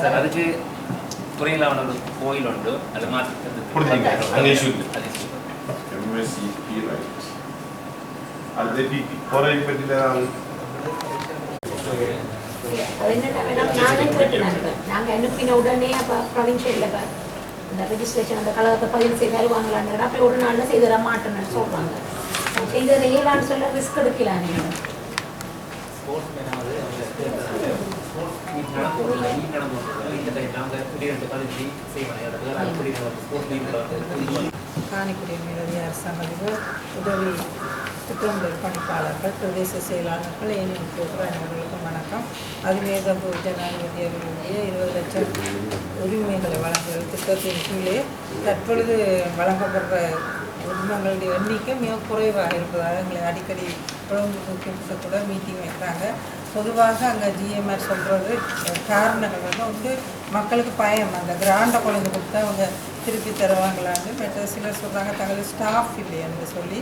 Sir அதுக்கு துறையிலான ஒரு கோயில் உண்டு. அது மாற்றி பிபி போற பற்றில அது என்னன்னா வேணா நானே கேட்டேன் நாங்க அனுப்பின உடனே அப்ப ப்ரொவின்ஷியல்ல இப்ப இந்த ரெஜிஸ்ட்ரேஷன் அந்த கலகத்தை பதிவு செய்து தருவாங்களான்னு அப்படி ஒரு நாள்ல செய்து தர மாட்டேன்னு சொல்றாங்க. செய்து தர இயலான்னு சொல்ல ரிஸ்க் எடுக்கலாம் நீங்க ஸ்போர்ட்ஸ்மேனாவது அவங்க ஸ்போர்ட்ஸ் மீட் நடக்கும் நடக்கும் இந்த டைம் நாங்கள் குடியிருந்து பதினஞ்சு செய்வாங்க அது ஸ்போர்ட்ஸ் வந்து காணிக்குடி அரசாங்க உதவி திட்டங்கள் பணிப்பாளர்கள் பிரதேச செயலாளர்கள் ஏனைய அவர்களுக்கும் வணக்கம். அதிவேதம்பு ஜனாதிபதி அவர்களுடைய இருபது லட்சம் உரிமைகளை வழங்குகிற திட்டத்தின் கீழே தற்பொழுது வழங்கப்படுற உரிமங்களுடைய எண்ணிக்கை மிக குறைவாக இருப்பதாக எங்களை அடிக்கடி குழம்பு கூட மீட்டிங் வைக்கிறாங்க. பொதுவாக அங்கே ஜிஎம்ஆர் சொல்கிறது காரணங்கள் வந்து வந்து மக்களுக்கு பயம். அந்த கிராண்டை குழந்தை கொடுத்தா அவங்க திருப்பி தருவாங்களான்னு மற்ற சிலர் சொல்கிறாங்க தங்களுக்கு ஸ்டாஃப் இல்லைன்னு சொல்லி.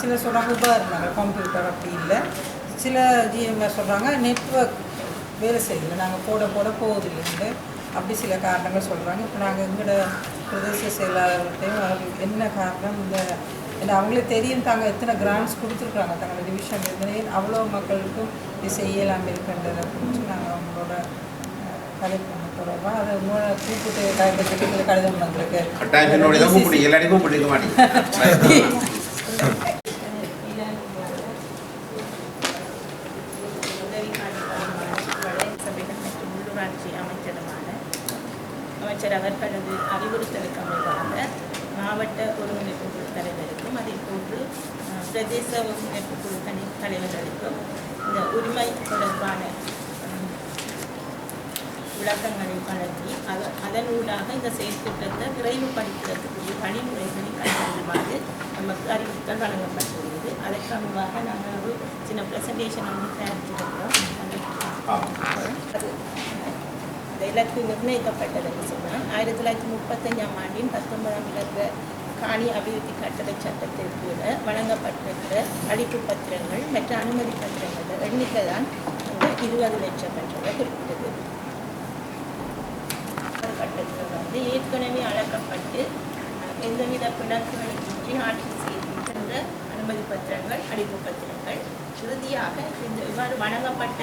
சிலர் சொல்கிறாங்க உபகரணங்கள் கம்ப்யூட்டர் அப்படி இல்லை. சில ஜிஎம்ஆர் சொல்கிறாங்க நெட்வொர்க் வேலை செய்யல. நாங்கள் போட போட போவதில்லைன்னு அப்படி சில காரணங்கள் சொல்கிறாங்க இப்போ நாங்கள் எங்களோட பிரதேச செயலாளர்கிட்டையும் என்ன காரணம் இந்த ஏன்னா அவங்களே தெரியும் தாங்க எத்தனை கிராண்ட்ஸ் கொடுத்துருக்காங்க தங்களோட டிவிஷன் எத்தனை அவ்வளோ மக்களுக்கும் இது செய்யலாம் இருக்கின்றதை குறித்து நாங்கள் அவங்களோட பண்ண தொடர்பாக அதை கூப்பிட்டு கலெக்டர் கடிதம் வந்திருக்கு. எல்லாரையும் கூப்பிட்டு சின்ன ப்ரெசன்டேஷன் வந்து அந்த இலக்கு நிர்ணயிக்கப்பட்டதுன்னு சொன்னால் ஆயிரத்தி தொள்ளாயிரத்தி முப்பத்தஞ்சாம் ஆண்டின் பத்தொன்பதாம் இலக்க காணி அபிவிருத்தி கட்டளை சட்டத்திற்கு வழங்கப்பட்டிருக்கிற அளிப்பு பத்திரங்கள் மற்ற அனுமதி பத்திரங்கள் எண்ணிக்கை தான் இருபது லட்சம் என்றதை குறிப்பிட்டது கட்டத்தில் வந்து ஏற்கனவே அளக்கப்பட்டு எந்தவித பிணக்குகளின்றி ஆட்சி செய்கின்ற அனுமதி பத்திரங்கள் அளிப்பு பத்திரங்கள் இறுதியாக இந்த இவ்வாறு வழங்கப்பட்ட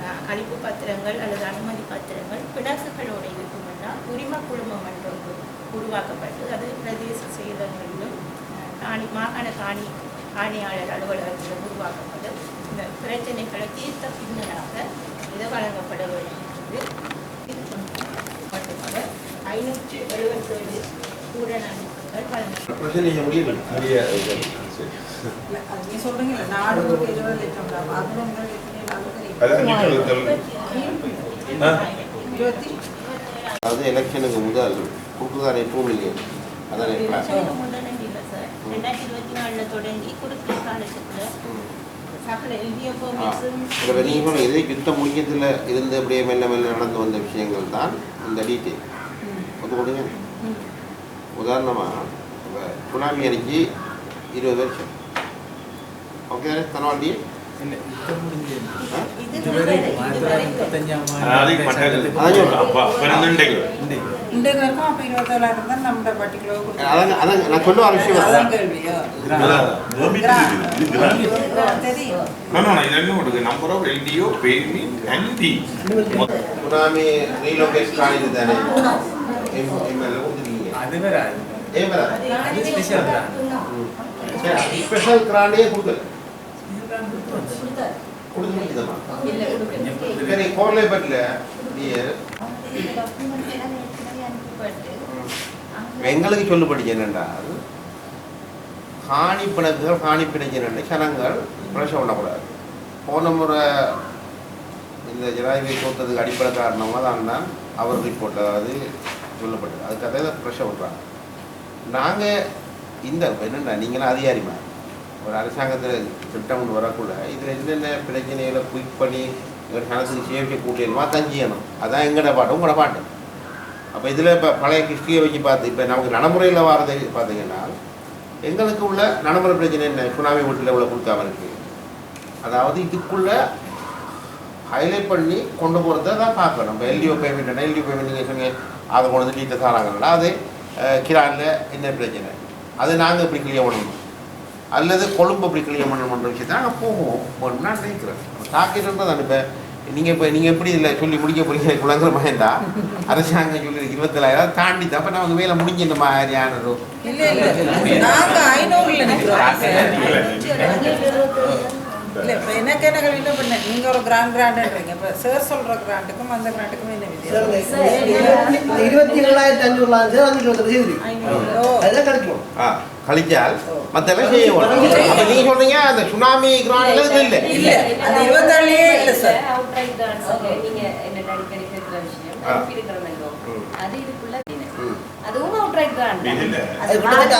அஹ், பத்திரங்கள் அல்லது அனுமதி பத்திரங்கள் பிணக்குகளோடு இருக்குமென்றால் உரிம குழுமம் ஒன்று உருவாக்கப்பட்டு அது பிரதேச செயலகங்களிலும் காணி மாகாண காணி ஆணையாளர் அலுவலகத்திலும் உருவாக்கப்படும் இந்த பிரச்சனைகளை தீர்த்த பின்னராக இது வழங்கப்பட வேண்டும் என்று ஐநூற்றி எழுபத்தேழு பூரண அனுமதிகள் நீங்க சொல்றீங்கல்ல நாடு இருபது லட்சம் அதாவது எலெக்ஷனுக்கு முதல் டூ மில்லியன் அதான் ரெண்டாயிரத்தி இருபத்தி நாலில் தொடங்கி இதே யுத்தம் முடிஞ்சதில் இருந்து அப்படியே மெல்ல மெல்ல நடந்து வந்த விஷயங்கள் தான் இந்த டீட்டெயில் ஒத்து கொடுங்க உதாரணமாக சுனாமி அன்னைக்கு இருபது வருஷம் அதான் அதான் நான் சொல்ல வர விஷயம் சுனாமி ரீலோகேஷ் காணிது தானே எம் எம்எல்ஏ கொடுத்துருக்கீங்க அது வேற ஏன் வராது அது ஸ்பெஷல் தான் ஸ்பெஷல் கிராண்டே கொடுக்கல எங்களுக்கு சொல்லப்பட்டுச்சு என்னென்றால் காணி பிணக்குகள் காணி பிணைச்சின சனங்கள் பிரஷர் பண்ணக்கூடாது. போன முறை இந்த ஜனாதிபதி தோற்றதுக்கு அடிப்படை காரணமாக தான் தான் அவர் ரிப்போர்ட் அதாவது சொல்லப்பட்டது. அதுக்காக தான் ப்ரெஷர் விட்றாங்க நாங்கள் இந்த என்னென்ன நீங்களும் அதிகாரிமா? ஒரு அரசாங்கத்தில் திட்டம் ஒன்று வரக்குள்ள இதில் என்னென்ன பிரச்சனைகளை குயிக் பண்ணி எங்கள் கணக்கு சேமிக்க கூட்டியலுமா தான் செய்யணும். அதான் எங்களோட பாட்டு உங்களோட பாட்டு. அப்போ இதில் இப்போ பழைய கிறிஸ்டியை வச்சு பார்த்து இப்போ நமக்கு நடைமுறையில் வரதை பார்த்தீங்கன்னா எங்களுக்கு உள்ள நடைமுறை பிரச்சனை என்ன? சுனாமி வீட்டில் இவ்வளோ கொடுக்காம இருக்குது அதாவது இதுக்குள்ள ஹைலைட் பண்ணி கொண்டு போகிறத தான் பார்க்கணும். இப்போ எல்டிஓ பேமெண்ட் எல்டிஓ பேமெண்ட் நீங்கள் சொன்னீங்க அதை கொண்டு வந்து நீட்டை தாராங்கன்னா அது கிரானில் என்ன பிரச்சனை? அது நாங்கள் இப்படி கிளியர் பண்ணணும். அல்லது கொழும்பு இப்படி கிளியர் பண்ணணுன்ற விஷயத்தை நாங்கள் போவோம். போகணும் நான் நினைக்கிறேன். தாக்கிட்டு தான் இப்போ. நீங்கள் இப்போ நீங்கள் எப்படி இல்லை சொல்லி முடிக்க போறீங்க? குழந்தை மகந்தா அரசாங்கம் சொல்லி இருபத்தேழாயிரம் தாண்டி தான். அப்போ நமக்கு வேலை முடிஞ்ச இந்த மாதிரியான ஒரு இல்ல இப்ப எனக்கு என்ன கேள்வி பண்ண நீங்க ஒரு கிராண்ட் கிராண்ட்ன்றீங்க இப்ப சார் சொல்ற கிராண்டுக்கும் அந்த கிராண்டுக்கும் என்ன வித்தியாசம்? இருபத்தி ஏழாயிரத்தி இருபத்தி செய்தி ஓ அதுதான் கிடைக்கும். ஆ கழிச்சால் மற்றெல்லாம் செய்ய வேணும் அப்போ நீங்கள் சொல்றீங்க அந்த சுனாமி கிராண்டில் இது இல்லை. இல்ல இருபத்தாலே இல்ல. சார். அது இதுக்குள்ள.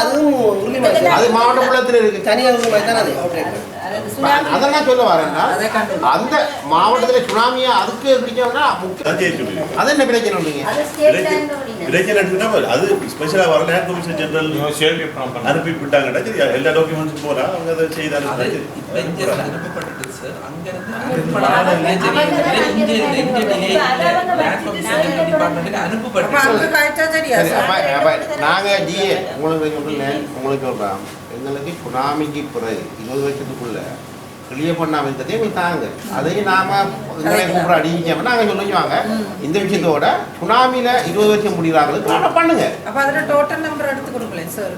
அதுவும் இது இல்ல. அது மாவட்ட குளத்தில் இருக்கு. தனியார் உரிமை தான் அது? outright. அதாவது சுனாமி. அதை நான் சொல்ல வரேன்னா அந்த மாவட்டத்தில் சுனாமியா அதுக்கு சொல்லி அது என்ன பிரச்சனை நீங்க? எடுத்துனா அது ஸ்பெஷலாக வர லேண்ட் கமிஷன் ஜெனரல் அனுப்பி விட்டாங்கடா சரி எல்லா டாக்குமெண்ட்ஸும் போனா அவங்க அதை செய்து அது அனுப்பி இப்ப இங்க இருந்து அனுப்பப்பட்டது சார் அங்கிருந்து அனுப்பப்படாத இளைஞர்கள் இங்க இருந்து இங்க delay இல்ல. Land Commission Department-க்கு அப்ப அனுப்பப்பட்டது அங்க காய்ச்சா சரியா சரி அப்ப சார் அப்ப நாங்க ஜிஏ உங்களுக்கு உங்களுக்கு சொல்றோம் எங்களுக்கு சுனாமிக்கு பிறகு இருபது வருஷத்துக்குள்ள கிளியர் பண்ணாம இருந்ததே போய் தாங்க. அதையும் நாம எங்களை கூப்பிட அடிச்சோம்னா நாங்க சொல்லிக்குவாங்க இந்த விஷயத்தோட சுனாமியில இருபது வருஷம் முடிகிறாங்களுக்கு அதை பண்ணுங்க. அப்ப அதுல டோட்டல் நம்பர் எடுத்து கொடுக்கலேன் சார்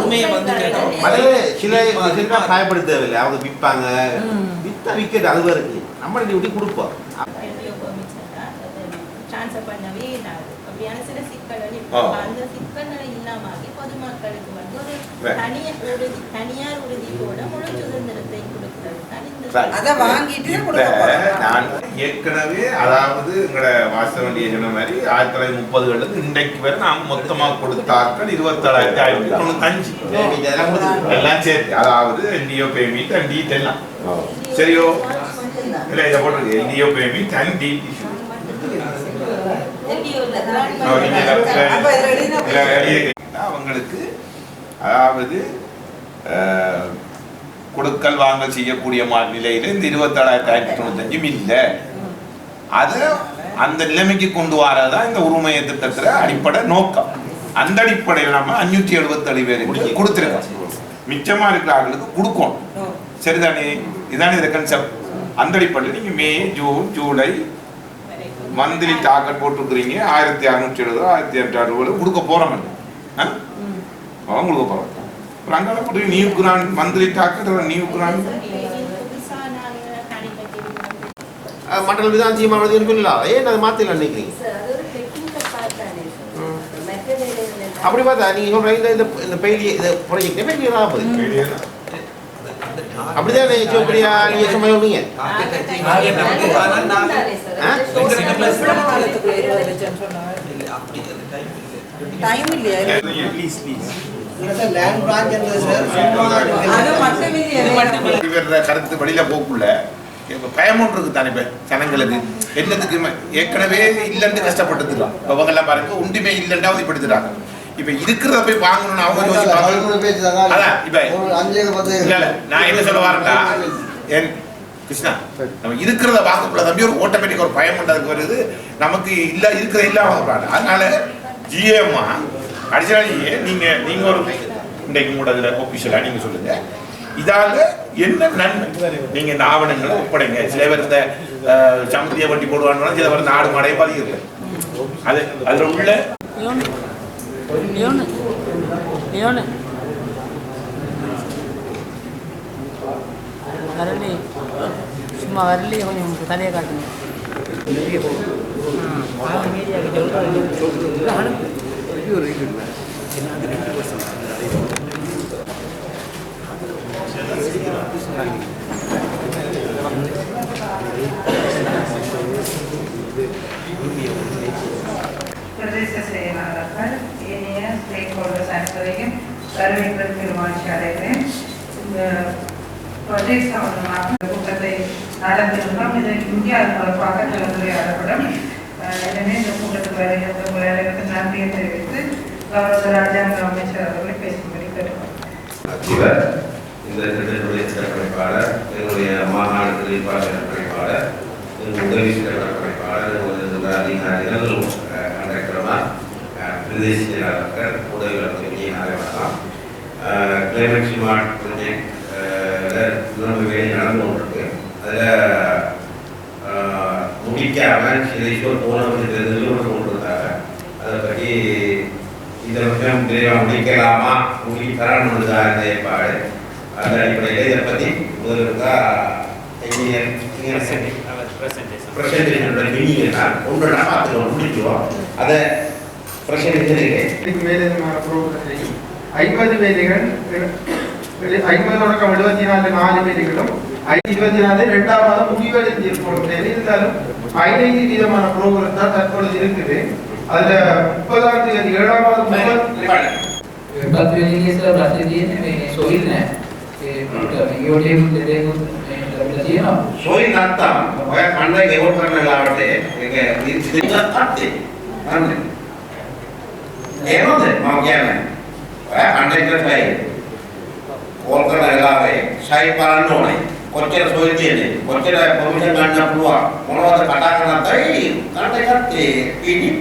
உண்மையை வந்து கேட்டோம். அது சில சில பயப்படுத்த தேவையில்லை அவங்க விற்பாங்க. வித்தா விற்கிறது அது இருக்கு. நம்ம டியூட்டி கொடுப்போம். ட்ரான்ஸ்ஃபர் பண்ணவே அப்படியான சில சிக்கல்கள். அந்த சிக்கல்களை இல்லாமல் பொதுமக்களுக்கு நான் ஏற்கனவே அதாவது எங்கட வாசவண்டிய சொன்ன மாதிரி ஆயிரத்தி தொள்ளாயிரத்தி முப்பதுகள்ல இருந்து இன்றைக்கு வரை நாம் மொத்தமா கொடுத்தாக்கள் இருபத்தேழாயிரத்தி ஐநூத்தி தொண்ணூத்தஞ்சு. எல்லாம் சேர்த்து அதாவது என்டிஓ பேமெண்ட் அண்ட் டீட் எல்லாம் சரியோ? இல்ல இதை போட்டிருக்கு. என்டிஓ பேமெண்ட் அண்ட் டீட் அவங்களுக்கு அதாவது கொடுக்கல் வாங்கல் செய்யக்கூடிய நிலையில இந்த இருபத்தேழாயிரத்தி ஆயிரத்தி தொண்ணூத்தஞ்சும் இல்லை. அதை அந்த நிலைமைக்கு கொண்டு வரதான் இந்த உரிமைய திட்டத்துல அடிப்படை நோக்கம். அந்த அடிப்படையில் நம்ம அஞ்சூத்தி எழுபத்தேழு பேருக்கு கொடுத்துருக்கோம். மிச்சமா இருக்கிற ஆளுகளுக்கு கொடுக்கணும். சரிதானே? இதானே இந்த கன்செப்ட் அந்த அடிப்படையில் நீங்க May June July monthly target போட்டிருக்கிறீங்க. ஆயிரத்தி அறுநூற்றி எழுபது ஆயிரத்தி எட்டு அறுபது கொடுக்க போறோம். ஆ? அவன் கொடுக்க போறோம் அப்புறம் அங்கே போட்டு new grand monthly target new grand மண்டல விதான் தீர்மானம் சொல்லலாம் ஏன் அதை மாத்திலாம் நினைக்கிறீங்க? அப்படி பார்த்தா நீங்க சொல்ற இந்த இந்த இந்த பெயிலி இந்த ப்ராஜெக்ட் பெயிலி தான் போகுது. அப்படிதான் சிவப்பிரியா நீங்க சும்மா சொல்றீங்க. டைம் இல்லையா? ப்ளீஸ் ப்ளீஸ் கருத்து வெளியில போக்குள்ள இப்ப பயமும் இருக்கு தானே இப்ப ஜனங்களுக்கு என்னத்துக்கு ம- ஏற்கனவே இல்லைன்னு கஷ்டப்பட்டுருக்கலாம் இப்ப அவங்க எல்லாம் பாருங்க ஒன்றுமே இல்லைன்னு அவதிப்படுத்துறாங்க. இப்ப இருக்கிறத போய் வாங்கணும்னு அவங்க யோசிப்பாங்க. அதான், இப்ப- நான் என்ன சொல்ல வரேன்டா என் கிருஷ்ணா நம்ம இருக்கிறத வாங்கக்குள்ள தம்பி ஒரு ஆட்டோமேட்டிக் ஒரு பயம் அதுக்கு வருது. நமக்கு இல்ல இருக்கிற இல்ல வாங்கக்கூடாது அதனால ஜிஏமா அடிச்சாலேயே நீங்க நீங்க ஒரு இன்றைக்கு கூட அதுல ஒபிஷியலா நீங்க சொல்லுங்க. இதால என்ன நன்மை? நீங்க இந்த ஆவணங்களை ஒப்படைங்க. சில பேர் இந்த அஹ், வட்டி போடுவாங்க சில பேர் நாடு மாடையை பதிக்கிறது அது அதுல உள்ள வரலி. சும்மா வரலி கொஞ்சம் தலையை காட்டுங்க. ஒரு ரேட் இல்லை பிரதேச செயலாளர்கள் ஏனைய ஸ்டேக் ஹோல்டர்ஸ் அனைவரையும் வரவேற்பது பெருமாட்சி அடைகிறேன் இந்த ப்ரொஜெக்ட் சம்பந்தமாக கூட்டத்தை நடந்திருந்தோம் இது இந்தியாவின் தொடர்பாக பக்கத்தில் உரையாடப்படும் எனவே இந்த கூட்டத்துக்கு வருகின்ற உங்கள் அனைவருக்கும் நன்றியை தெரிவித்து கௌரவ ராஜாங்க அமைச்சர் அவர்களை பேசும்படி கேட்டுக்கொள்கிறேன். இந்த திட்டத்துடைய சிறப்படைப்பாளர் எங்களுடைய மாநாடு தொழிற்பாளர் சிறப்படைப்பாளர் எங்கள் உதவி திட்டப்படைப்பாளர் எங்களுடைய அதிகாரிகள் கண்டக்டர்மா பிரதேச செயலாளர்கள் உதவியாளர் விஜயநாதன் கிளைமேட் ஸ்மார்ட் ப்ராஜெக்ட் இன்னொரு வேலை நடந்து கொண்டிருக்கு அதில் முடிக்காமல் சில இஷ்யூ போன வருஷத்தில் நிறுவனம் கொண்டு வந்தாங்க அதை பற்றி இந்த வருஷம் விரைவாக முடிக்கலாமா? முடி தரணும் தான் இந்த ஏற்பாடு. அந்த அடிப்படையில் இதை பற்றி முதல்வருக்கா இன்ஜினியர் பிரசன்டேஷனோட ஒன்று நான் பார்த்துக்கணும் அதை பிரசன்டேஷன் மேலே ஐம்பது வேலைகள் ஐம்பது தொடக்கம் எழுபத்தி நாலு நாலு வேலைகளும் ஐடி இருபத்தி நாலு ரெண்டாம் மாதம் முடிவடைந்து இருக்கும் இருந்தாலும் பதினைந்து வீதமான ப்ரோக்ராம் தான் தற்பொழுது இருக்குது அதுல முப்பதாம் தேதி ஏழாம் மாதம் बात मैंने ये सब रास्ते दिए ना मैं सोहिल ने ये ओटे मुझे देखो दिए ना सोहिल नाता वह खाना के वोट करने लावटे ये इतना आते आने ये ना थे माँग्या में वह खाना के भाई कोलकाता लावे शाही पालन होने කොච්චර සොයතියද කොච්චර කොමිෂන් ගන්න පුළුවා මොනවද කතා කරන්නත්යි කරට එකත් ඉන්නේ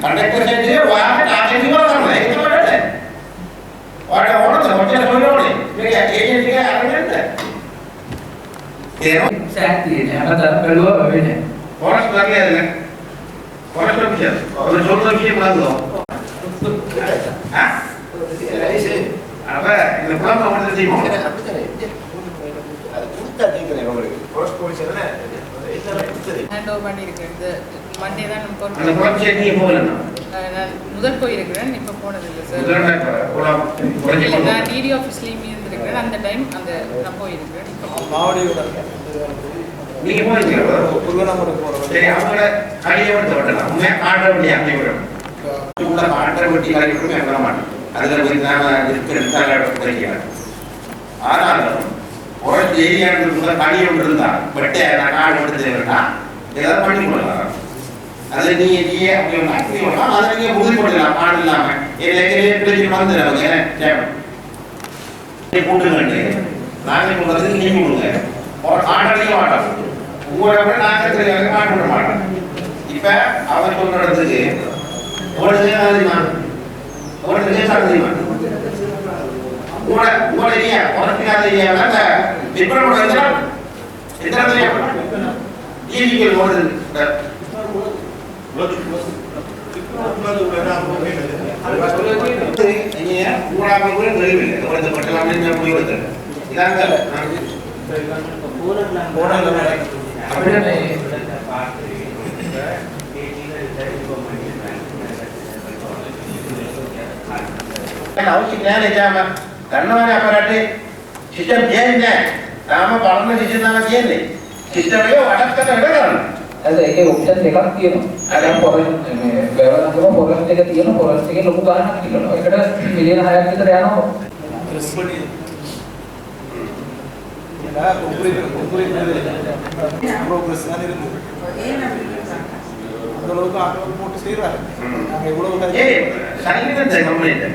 කන්ඩක්ටර් සෙන්ටරේ ඔයාලට ආයෙත් ඉවර කරනවා. ඒක තමයි ඔයාලට ඕනද කොච්චර සොයනෝනේ මේක ඒජන්ට් එක අරගෙන තේරෙනවද සෑහතියේ නෑ මට බැලුවා වෙන්නේ. හොරස් කරන්නේ නෑ හොරස් කරන්නේ ඔය සොල්ලා කියේ මොනවද හා ඒ ඉතින් අර ඉතින් පුළුවන් මොනවද තියෙන්නේ தான் நான் முதல் போயிருக்கிறேன் இப்போ போனதில்லை சார். முதல்ல குழம்பு குறைஞ்சி இல்லை நான் டிடி ஆஃபீஸ்லேயும் இருந்திருக்கிறேன். அந்த டைம் அந்த நான் போயிருக்கிறேன். நீங்க போறீங்க சரி அவங்கள கழிய விட்டு விடலாம் உண்மையா காட்டுற வண்டி அப்படி விடும் கூட காட்டுற வண்டி கழிவு விட வர மாட்டோம் அதுல போய் நாம இருக்கிற குறைக்கிறாங்க ஆனாலும் ஒரு ஏரியா முதல்ல கழிய விட்டு இருந்தா வெட்ட காடு விட்டு. இதெல்லாம் பண்ணி கொள்ளலாம் அது நீ நீ அப்படி ஒன்று அப்படி ஒண்ணா அதை நீங்க உறுதிப்படுத்தலாம் காடு இல்லாம. ஏற்கனவே பிள்ளைக்கு வந்து நமக்கு தேவை நீ கூட்டுங்க நாங்கள் சொல்றதுக்கு நீங்க கொடுங்க. ஒரு காட்டடிக்க மாட்டோம் உங்களை விட நாங்கள் தெரியாத காட்ட விட மாட்டோம் இப்போ அவர் சொல்றதுக்கு ஒரு தெரியுமா ஒரு தெரியுமா உங்களோட உங்களோட ஏரியா உனக்கு ஏரியாவில் அந்த விற்பனை எத்தனை எத்தனை தெரியும் டிவிகள் ஓடுது நீங்க உங்களாக கூட දන්නවනේ අපරාටේ සිස්ටම් කියන්නේ තාම බලන සිස්ටම් තමයි කියන්නේ. සිස්ටම් එක වඩත් කට වැඩ කරනවා. අද ඒකේ ඔප්ෂන් දෙකක් තියෙනවා? අර පොරස් මේ ගවර්නර් පොරස් එක තියෙන පොරස් එකේ ලොකු ගාණක් තියෙනවා ඒකට මිලියන 6ක් විතර යනවා. රස්පඩි ලා උපරි උපරි ප්‍රෝග්‍රස් అనేది అందులో ఒక ఆటో పోటీ చేయరా ఎప్పుడో ఒక సంగీతం చేయడం లేదు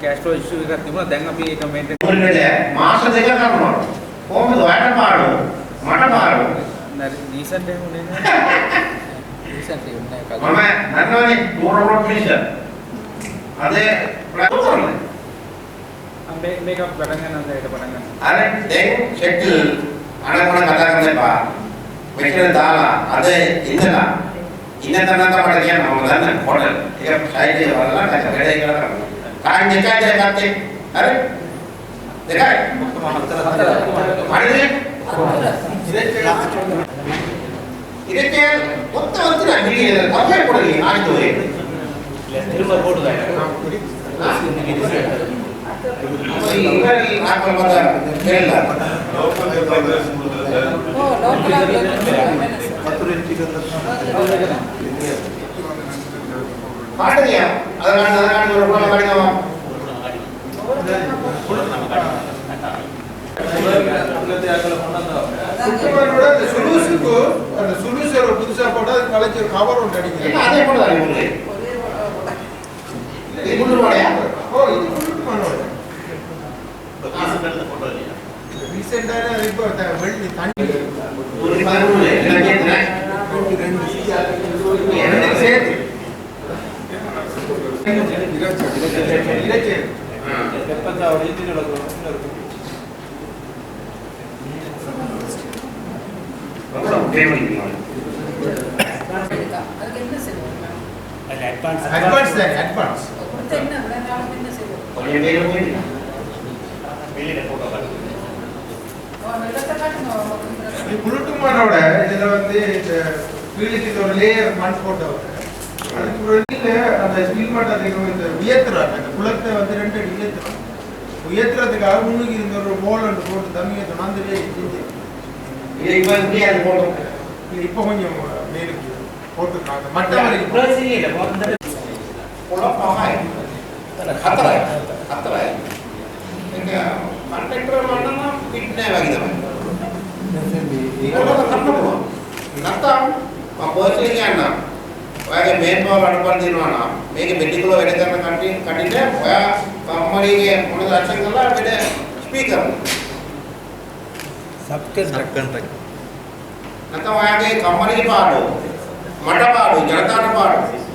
ಕ್ಯಾಶ್ ಫ್ಲೋ ಇಶ್ಯೂ ಇರತ್ತೆ ದಂಗಪಿ ಈಗ ಮೇಂಟೈನ್ ಮಾಸ್ಟರ್ దగ్గర కర్మడు హోమ్ వాటర్ మాడు మట మాడు రీసెంట్ ఏమి ఉన్నాయి రీసెంట్ ఏమి ఉన్నాయి కదా మన నన్నని దూరం రోడ్ మిషన్ అదే మేకప్ తెలంగాణ తెలంగాణ అరే దెంగ్ షెడ్యూల్ అనకుండా కథాకనే బా మెట్టిన దాల అదే ఇందలా இந்த தன்னத்தை படைக்க நம்ம தான் ஹோட்டல் இங்கே சைடு வரலாம் கிடையாது कारण देखा है जगत के अरे देखा है ಇದಕ್ಕೆ ಗೊತ್ತಾಗ್ತಿಲ್ಲ ಬಿಡಿ ಕಂಪ್ಲೇಂಟ್ ಕೊಡಲಿ ಆಯ್ತು ತಿರುಮಲ ಬೋರ್ಡ್ ಹಾಕೊಂಡು ಬಂದ ಕೇರಳ பாடுறியா அதனால அதனால ஒரு குழந்தை படிக்கணும் சுற்றுமனோட அந்த சுலூசுக்கு அந்த சுலூசர் புதுசாக போட்டால் அது கலைச்சி ஒரு கவர் ஒன்று அடிக்கிறேன் அதே போல தான் உங்களுக்கு இது முன்னூறு ரூபாயா? ஓ இது போட்டோ இல்லையா ரீசெண்டாக இப்போ வெள்ளி தண்ணி ஒரு பதிமூணு சேர்த்து. இடைச்சேரி அதுக்கு இதுல வந்து இந்த ஒரு லேயர் மண் போட்டவர். அந்த ஸ்டீல் மட்டத்துக்கு இந்த உயர்த்துறாங்க. அந்த குளத்தை வந்து ரெண்டு அடி உயர்த்துறாங்க. உயர்த்துறதுக்காக முன்னுக்கு இருந்த ஒரு போல் ஒன்று போட்டு தண்ணி ஏற்றணும் அந்த லே- இது இது இப்போ கொஞ்சம் மேலுக்கு போட்டுருக்காங்க. மட்டம் வரைக்கும் குழப்பமாக ஹத்தரை ஹத்தரை ඔයාගේ මේන් බව අඩපන් දිනවනම් මේක මෙඩිකල් වැඩ කරන කට්ටිය කටින්ට ඔයා කම්මරිගේ මොන දර්ශන කරලා අපිට ස්පීකර් නැත්තම් ඔයාගේ කම්මරිගේ පාඩුව මට පාඩුව ජනතාවට පාඩුව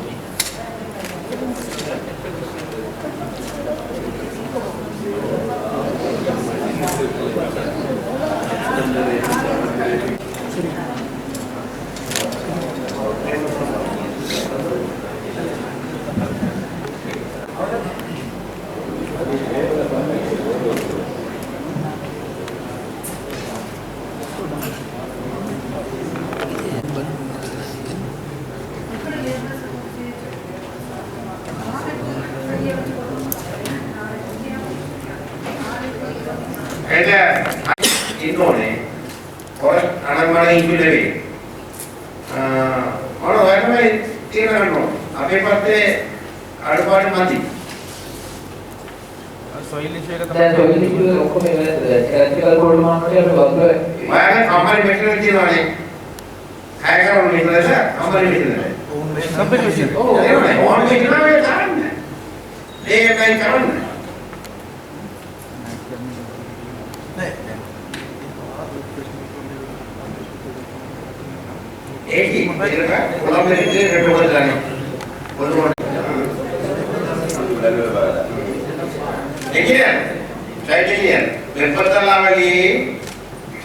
අඩපාඩු මදි. සොයිල් ඉෂුව එක තමයි. දැන් සොයිල් ඉෂුව එක ඔක්කොම ඒක ටෙක්නිකල් ප්‍රොබ්ලම් වලට අපි වග වෙයි. මම කම්පැනි මෙටීරියල් තියනවානේ. කය කරන මෙටීරියල්ස් කම්පැනි මෙටීරියල්. ඕන් මේ කම්පැනි මෙටීරියල්. ඕ ඒක ඕන් මෙටීරියල් කරන්නේ. ඒකයි කරන්නේ. ඒකයි. ඒක කොළඹ ඉඳලා හෙඩ් වල දානවා. කොළඹ देखिए ट्राई कीजिए வெப்பத்தலாவளி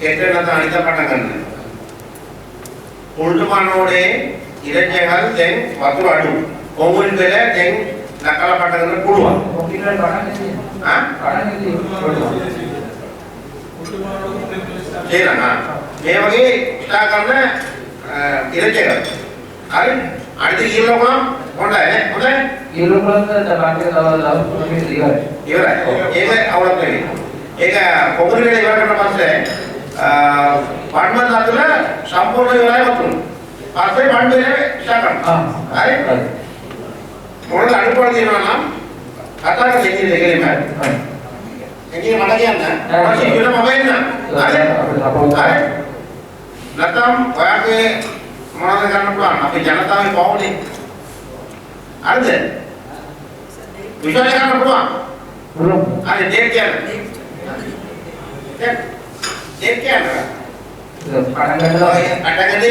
கேட்டனத்தை அனிதா பட்டங்கன் උල්ටමනෝඩේ ඉරජහල් දැන් වතුර අඩු. කොමුල් වෙල දැන් නකල පටගන්න පුළුවන්. ඔකිනල් රහන්නේ. ආ? රහන්නේ. මේ වගේ ඉස්ලා කරන ඉරජහල්. හරි? අනිත් කියලා கொண்டா கொண்டா ಇವರು ಕೂಡ ಬಾಕಿಯವರೆಲ್ಲ ಇವರೇ ಇವರೇ ಈಗ ಅವಳ ಈಗ ಒಬ್ಬರುಗಳಿಗೆ ಇವಾಗ ಮತ್ತೆ ಮಾಡ್ಬಂದಾದ್ರೆ ಸಂಪೂರ್ಣ ಇವರೇ ಮತ್ತು ಮತ್ತೆ ಮಾಡ್ಬೇರೆ ಶಾಕ ಮೊದಲು ಅಡ್ಕೊಳ್ತೀವಿ ನಾವು ಅಟ್ಟಾಗ ತೆಗಿದೆ ಹೆಗಲಿ ಮೇಲೆ ಹೆಗಲಿ ಮಡಗಿಯನ್ನ ಮೊಬೈಲ್ನ ಲತಾಂ ಒಳಗೆ ಮಾಡೋದಕ್ಕೆ ಅನುಕೂಲ ನಮ್ಮ ಜನತಾವಿ ಬಾವುಲಿ அடுத்து. விசாரிக்காம விடுவான் அது நேர்த்தியான நேர்த்தியான அடங்கடை